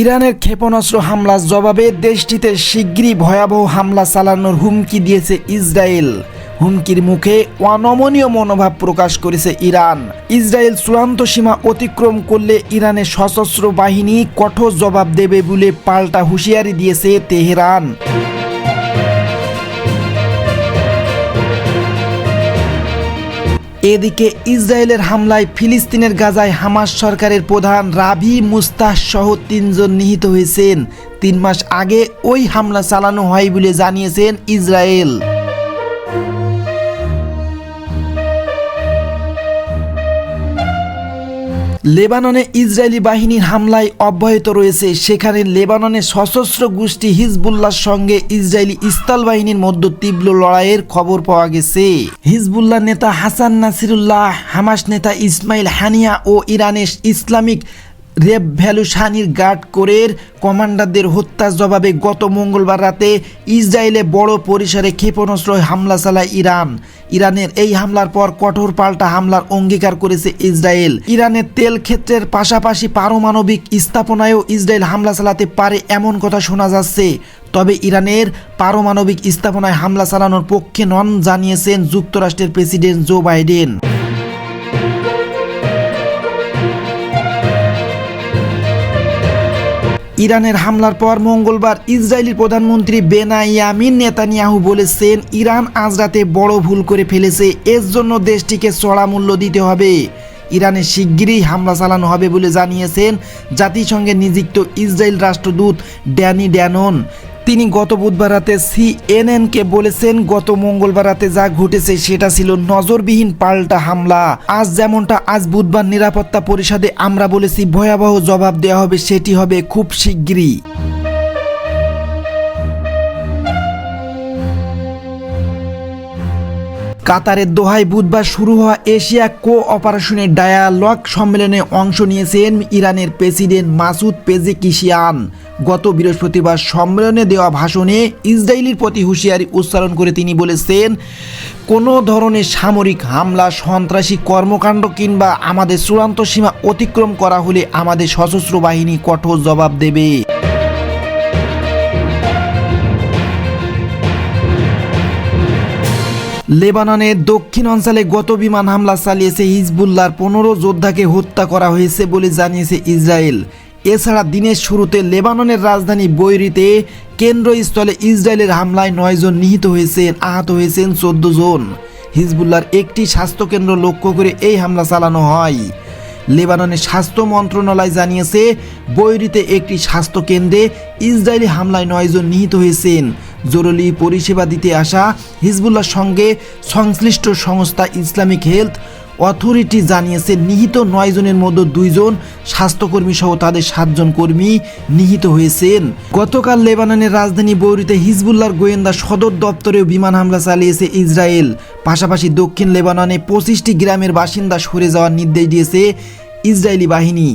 ইরানের ক্ষেপণাস্ত্র হামলার জবাবে দেশটিতে শিগগিরই ভয়াবহ হামলা চালানোর হুমকি দিয়েছে ইসরায়েল। হুমকির মুখে অনমনীয় মনোভাব প্রকাশ করেছে ইরান। ইসরায়েল চূড়ান্ত সীমা অতিক্রম করলে ইরানের সশস্ত্র বাহিনী কঠোর জবাব দেবে বলে পাল্টা হুঁশিয়ারি দিয়েছে তেহরান। এদিকে ইসরায়েলের হামলায় ফিলিস্তিনের গাজায় হামাস সরকারের প্রধান রাভি মুস্তাহ সহ তিনজন নিহিত হয়েছেন। তিন মাস আগে ওই হামলা চালানো হয় বলে জানিয়েছেন ইসরায়েল। লেবাননে ইসরায়েলি বাহিনীর হামলায় অব্যাহত রয়েছে। সেখানে লেবাননের সশস্ত্র গোষ্ঠী হিজবুল্লাহর সঙ্গে ইসরায়েলি ইস্তাল বাহিনীর মধ্যে তীব্র লড়াইয়ের খবর পাওয়া গেছে। হিজবুল্লাহ নেতা হাসান নাসিরুল্লাহ, হামাস নেতা ইসমাইল হানিয়া ও ইরানের ইসলামিক রেব ভ্যালুসানির গার্ড কোরের কমান্ডারদের হত্যার জবাবে গত মঙ্গলবার রাতে ইসরায়েলে বড় পরিসরে ক্ষেপণাস্ত্র হামলা চালায় ইরান। ইরানের এই হামলার পর কঠোর পাল্টা হামলার অঙ্গীকার করেছে ইসরায়েল। ইরানের তেল ক্ষেত্রের পাশাপাশি পারমাণবিক স্থাপনায়ও ইসরায়েল হামলা চালাতে পারে এমন কথা শোনা যাচ্ছে। তবে ইরানের পারমাণবিক স্থাপনায় হামলা চালানোর পক্ষে নন জানিয়েছেন যুক্তরাষ্ট্রের প্রেসিডেন্ট জো বাইডেন। ইরানের হামলার পর মঙ্গলবার ইসরায়েলি প্রধানমন্ত্রী বেনাইয়ামিন নেতানিয়াহু বলেছেন, ইরান আজ রাতে বড় ভুল করে ফেলেছে, এর জন্য দেশটিকে চড়া মূল্য দিতে হবে। ইরানে শিগগিরই হামলা চালানো হবে বলে জানিয়েছেন জাতিসংঘে নিযুক্ত ইসরায়েল রাষ্ট্রদূত ড্যানি ড্যানন। তিনি গত বুধবার রাতে সিএনএনকে বলেছেন, গত মঙ্গলবার রাতে যা ঘটেছে সেটা ছিল নজরবিহীন পাল্টা হামলা। আজ যেমনটা, আজ বুধবার নিরাপত্তা পরিষদে আমরা বলেছি, ভয়াবহ জবাব দেওয়া হবে, সেটি হবে খুব শিগগিরই। কাতারের দোহায় বুধবার শুরু হওয়া এশিয়া কো অপারেশনের ডায়ালগ সম্মেলনে অংশ নিয়েছেন ইরানের প্রেসিডেন্ট মাসুদ পেজেকিশিয়ান। গত বৃহস্পতিবার সম্মেলনে দেওয়া ভাষণে ইসরায়েলির প্রতি হুঁশিয়ারি উচ্চারণ করে তিনি বলেছেন, কোনো ধরনের সামরিক হামলা, সন্ত্রাসী কর্মকাণ্ড কিংবা আমাদের চূড়ান্ত সীমা অতিক্রম করা হলে আমাদের সশস্ত্র বাহিনী কঠোর জবাব দেবে। লেবাননের দক্ষিণ অঞ্চলে গত বিমান হামলা চালিয়েছে হিজবুল্লার পনেরো যোদ্ধাকে হত্যা করা হয়েছে বলে জানিয়েছে ইসরায়েল। এছাড়া দিনের শুরুতে লেবাননের রাজধানী বৈরিতে কেন্দ্রস্থলে ইসরায়েলের হামলায় নয়জন নিহত হয়েছেন, আহত হয়েছেন চোদ্দ জন। হিজবুল্লাহর একটি স্বাস্থ্যকেন্দ্র লক্ষ্য করে এই হামলা চালানো হয়। লেবাননের স্বাস্থ্য মন্ত্রণালয় জানিয়েছে, বৈরিতে একটি স্বাস্থ্য কেন্দ্রে ইসরায়েলি হামলায় নয়জন নিহত হয়েছেন। জরুরি পরিষেবা দিতে আসা হিজবুল্লাহর সঙ্গে সংশ্লিষ্ট সংস্থা ইসলামিক হেলথ অথরিটি জানিয়েছে, নিহিত নয় জনের মধ্যে দুইজন স্বাস্থ্যকর্মী সহ তাদের সাতজন কর্মী নিহিত হয়েছেন। গতকাল লেবাননের রাজধানী বৌরিতে হিজবুল্লাহর গোয়েন্দা সদর দপ্তরেও বিমান হামলা চালিয়েছে ইসরায়েল। পাশাপাশি দক্ষিণ লেবাননে পঁচিশটি গ্রামের বাসিন্দা সরে যাওয়ার নির্দেশ দিয়েছে ইসরায়েলি বাহিনী।